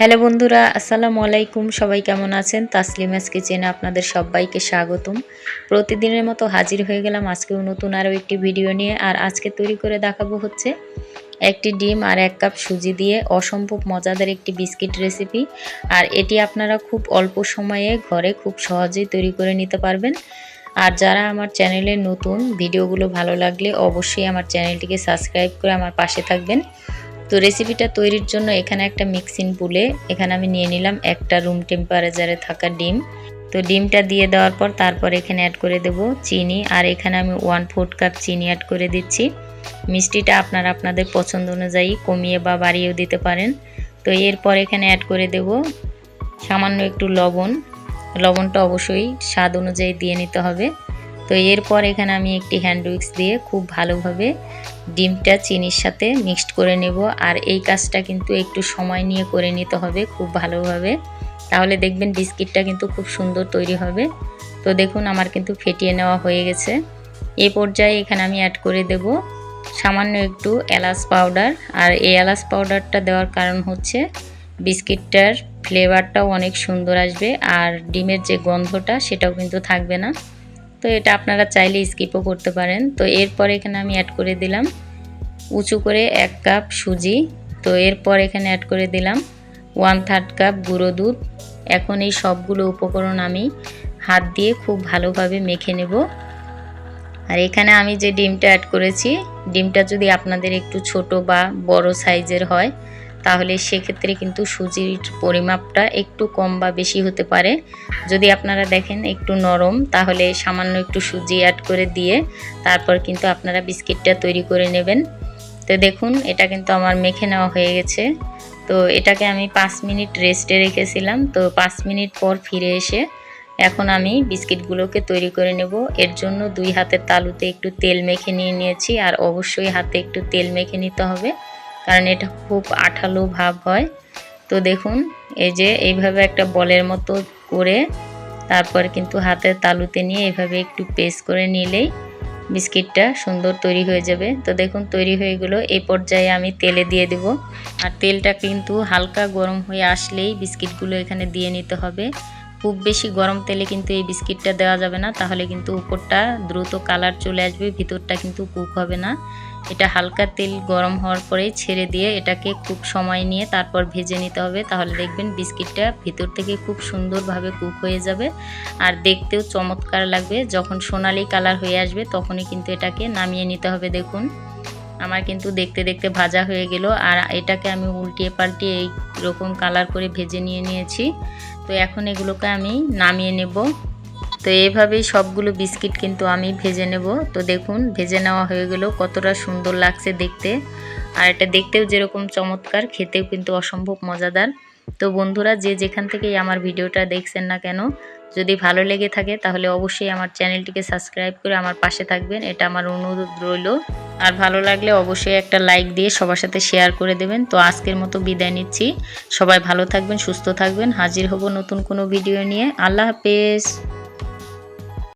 Hello বন্ধুরা, আসসালামু আলাইকুম। সবাই কেমন আছেন? তাসলিমাস কিচেনে আপনাদের সবাইকে স্বাগতম। প্রতিদিনের মতো হাজির হয়ে গেলাম আজকেও নতুন আরও একটি ভিডিও নিয়ে। আর আজকে তৈরি করে দেখাবো হচ্ছে একটি ডিম আর এক কাপ সুজি দিয়ে অসম্ভব মজাদার একটি বিস্কিট রেসিপি। আর এটি আপনারা খুব অল্প সময়ে ঘরে খুব সহজেই তৈরি করে নিতে পারবেন। আর যারা আমার চ্যানেলে নতুন, ভিডিওগুলো ভালো লাগলে অবশ্যই আমার চ্যানেলটিকে সাবস্ক্রাইব করে আমার পাশে থাকবেন। তো রেসিপিটা তৈরির জন্য এখানে একটা মিক্সিং পুলে এখানে আমি নিয়ে নিলাম একটা রুম টেম্পারেচারে থাকা ডিম। তো ডিমটা দিয়ে দেওয়ার পর তারপর এখানে অ্যাড করে দেব চিনি, আর এখানে আমি ওয়ান ফোর্থ কাপ চিনি অ্যাড করে দিচ্ছি। মিষ্টিটা আপনারা আপনাদের পছন্দ অনুযায়ী কমিয়ে বা বাড়িয়েও দিতে পারেন। তো এরপর এখানে অ্যাড করে দেব সামান্য একটু লবণ। লবণটা অবশ্যই স্বাদ অনুযায়ী দিয়ে নিতে হবে। তো এরপর এখানে আমি একটি হ্যান্ড উইক্স দিয়ে খুব ভালোভাবে ডিমটা চিনির সাথে মিক্সড করে নেব। আর এই কাজটা কিন্তু একটু সময় নিয়ে করে নিতে হবে খুব ভালোভাবে। তাহলে দেখবেন বিস্কিটটা কিন্তু খুব সুন্দর তৈরি হবে। তো দেখুন আমার কিন্তু ফেটিয়ে নেওয়া হয়ে গেছে। এ পর্যায়ে এখানে আমি অ্যাড করে দেব সামান্য একটু এলাচ পাউডার আর এই এলাচ পাউডারটা দেওয়ার কারণ হচ্ছে বিস্কিটটার ফ্লেভারটাও অনেক সুন্দর আসবে। আর ডিমের যে গন্ধটা সেটাও কিন্তু থাকবে না। তো এটা আপনারা চাইলে স্কিপও করতে পারেন। তো এরপর এখানে আমি অ্যাড করে দিলাম। উঁচু করে এক কাপ সুজি। তো এরপর এখানে অ্যাড করে দিলাম ওয়ান থার্ড কাপ গুঁড়ো দুধ। এখন এই সবগুলো উপকরণ আমি হাত দিয়ে খুব ভালোভাবে মেখে নেব। আর এখানে আমি যে ডিমটা অ্যাড করেছি, ডিমটা যদি আপনাদের একটু ছোট বা বড় সাইজের হয় তাহলে সেক্ষেত্রে কিন্তু সুজির পরিমাপটা একটু কম বা বেশি হতে পারে। যদি আপনারা দেখেন একটু নরম, তাহলে সামান্য একটু সুজি অ্যাড করে দিয়ে তারপর কিন্তু আপনারা বিস্কিটটা তৈরি করে নেবেন। তো দেখুন, এটা কিন্তু আমার মেখে নেওয়া হয়ে গেছে। তো এটাকে আমি পাঁচ মিনিট রেস্টে রেখেছিলাম। তো পাঁচ মিনিট পর ফিরে এসে এখন আমি বিস্কিটগুলোকে তৈরি করে নেব। এর জন্য দুই হাতের তালুতে একটু তেল মেখে নিয়ে নিয়েছি, আর অবশ্যই হাতে একটু তেল মেখে নিতে হবে। কারণ এটা খুব আঠালো ভাব হয়। তো দেখুন, এই যে এইভাবে একটা বলের মতো করে তারপর কিন্তু হাতের তালুতে নিয়ে এভাবে একটু পেস্ট করে নিলেই বিস্কিটটা সুন্দর তৈরি হয়ে যাবে। তো দেখুন, তৈরি হয়ে গেলো। এই পর্যায়ে আমি তেলে দিয়ে দেব। আর তেলটা কিন্তু হালকা গরম হয়ে আসলেই বিস্কিটগুলো এখানে দিয়ে নিতে হবে। খুব বেশি গরম তেলে কিন্তু এই বিস্কিটটা দেওয়া যাবে না। তাহলে কিন্তু উপরটা দ্রুত কালার চলে আসবে, ভিতরটা কিন্তু কুক হবে না। এটা হালকা তেল গরম হওয়ার পরেই ছেড়ে দিয়ে এটাকে খুব সময় নিয়ে তারপর ভেজে নিতে হবে। তাহলে দেখবেন বিস্কিটটা ভিতর থেকে খুব সুন্দরভাবে কুক হয়ে যাবে। আর দেখতেও চমৎকার লাগবে, যখন সোনালি কালার হয়ে আসবে তখনই কিন্তু এটাকে নামিয়ে নিতে হবে, দেখুন। আমার কিন্তু দেখতে দেখতে ভাজা হয়ে গেল। আর এটাকে আমি উল্টিয়ে পাল্টিয়ে এই রকম কালার করে ভেজে নিয়ে নিয়েছি। তো এখন এগুলোকে আমি নামিয়ে নেব। তো এভাবেই সবগুলো বিস্কিট কিন্তু আমি ভেজে নেব। তো দেখুন, ভেজে নেওয়া হয়ে গেল। কতটা সুন্দর লাগছে দেখতে। আর এটা দেখতেও যেরকম চমৎকার, খেতেও কিন্তু অসম্ভব মজাদার। তো বন্ধুরা, যে যেখান থেকেই আমার ভিডিওটা দেখছেন না কেন, যদি ভালো লেগে থাকে তাহলে অবশ্যই আমার চ্যানেলটিকে সাবস্ক্রাইব করে আমার পাশে থাকবেন। এটা আমার অনুরোধ রইল। আর ভালো লাগলে অবশ্যই একটা লাইক দিয়ে সবার সাথে শেয়ার করে দেবেন। তো আজকের মতো বিদায় নিচ্ছি। সবাই ভালো থাকবেন, সুস্থ থাকবেন। হাজির হব নতুন কোনো ভিডিও নিয়ে। আল্লাহ হাফেজ।